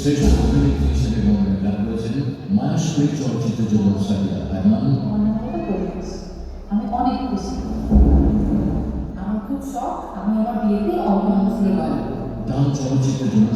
শ্রেষ্ঠ অভিনেত্রী হিসেবে মনোনয়ন লাভ করেছেন মায়াশ্রী চলচ্চিত্রের জন্য সাবিয়া রহমান আমি অনেক খুশি আমার খুব শখ আমি আমার চলচ্চিত্রের জন্য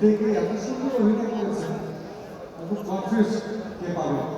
Tem criança, isso não é muito importante. Eu vou falar isso, que é barulho.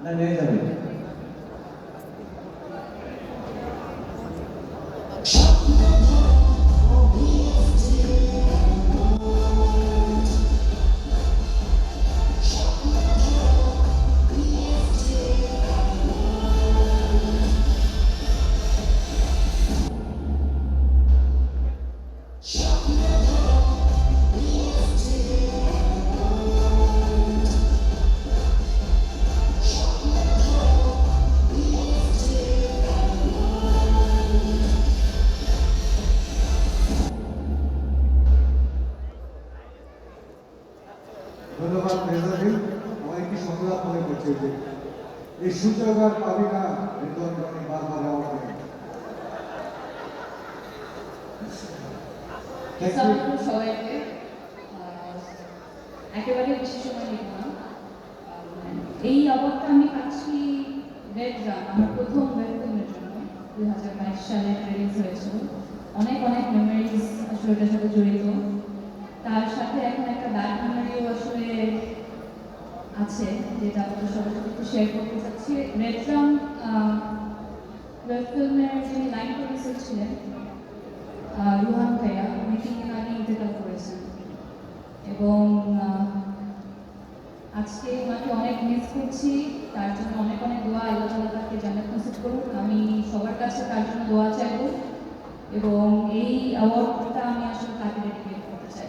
那捏一下 এই সুযোগ আর পাবি না বারবার সবাইকে। একেবারে বেশি সময় নিব না এই অবাকটা আমি পাচ্ছি আমার প্রথম জন্য। দুই হাজার বাইশ সালে রিলিজ হয়েছিল। অনেক অনেক মেমোরিজ আসলে সাথে জড়িত। তার সাথে এখন একটা ব্যাড আসলে আছে, যেটা আপনাদের সবার সাথে একটু শেয়ার করতে চাচ্ছি। রেড ওয়েব ফিল্মের যিনি লাইন প্রডিউসার ছিলেন রুহান ভাইয়া, উনি করেছেন। এবং আজকে ওনাকে অনেক মিস করছি, তার জন্য অনেক অনেক দোয়া, আল্লাহ তালা তাকে করুন আমি সবার কাছে তার জন্য দোয়া চাইব। এবং এই অ্যাওয়ার্ডটা আমি আসলে তাকে ডেডিকেট করতে চাই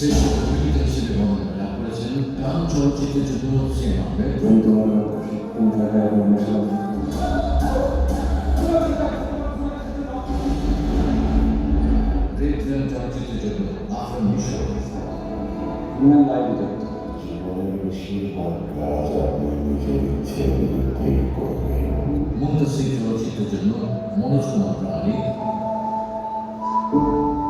제시를 되시려면 약불에서는 다음. 주 기대주도 수행하고 운동을 공부해야 하면서 레이트는 정치제주도 아픈 이슈 있는 라이브죠 Mundo se encontra no mundo de uma